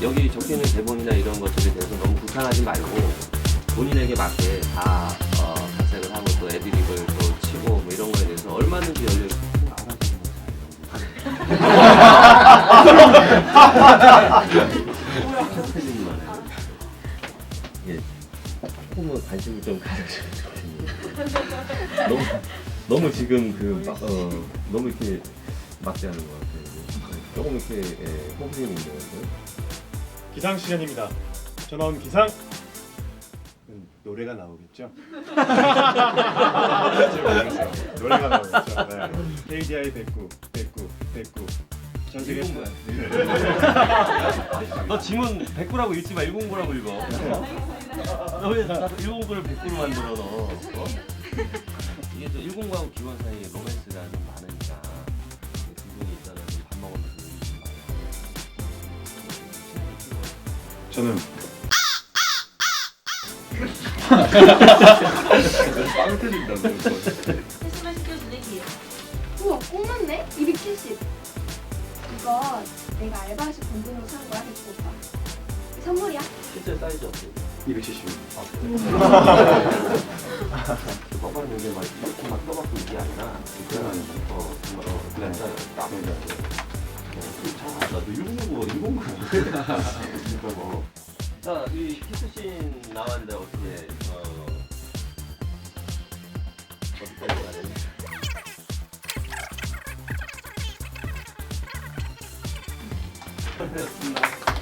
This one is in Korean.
여기 적혀있는 대본이나 이런 것들에 대해서 너무 불편하지 말고 본인에게 맞게 다 어, 각색을 하고 또 애드립을 또 치고 뭐 이런 거에 대해서 얼마든지 열려 예, 조금은 관심을 좀 가져주면 좋겠네요. 너무 너무 지금 그 막, 어, 너무 이렇게 막대하는 것 같아요. 조금 이렇게 예, 호흡이 있는 것 같아요. 기상 시간입니다. 전화 온 기상. 음, 노래가 나오겠죠? 노래가 나오겠죠. 네. KDI 109, 109, 109. 전 세계 읽은 너 지문 100구라고 읽지 마 109라고 읽어. 너왜 109를 100구로 만들어 너? 어? 이게 또 109하고 기원 사이에 로맨스가 좀 많으 저는 빵 터진다고. 패스만 시켜드릴게요. 우와 꼭 맞네? 270 이거 내가 알바하실 돈 돈으로 산 거야 대충 오빠 선물이야 실제 사이즈 어때요? 270. 뻔뻔한 얘기 막 이렇게 막 떠갖고 이게 아니라 그냥 어 정말 어 그냥 딱 네. 어, 나도 109, 109. 그러니까 뭐. 자, 이 키스씬 나왔는데 어떻게 어 어떻게 해야 되나?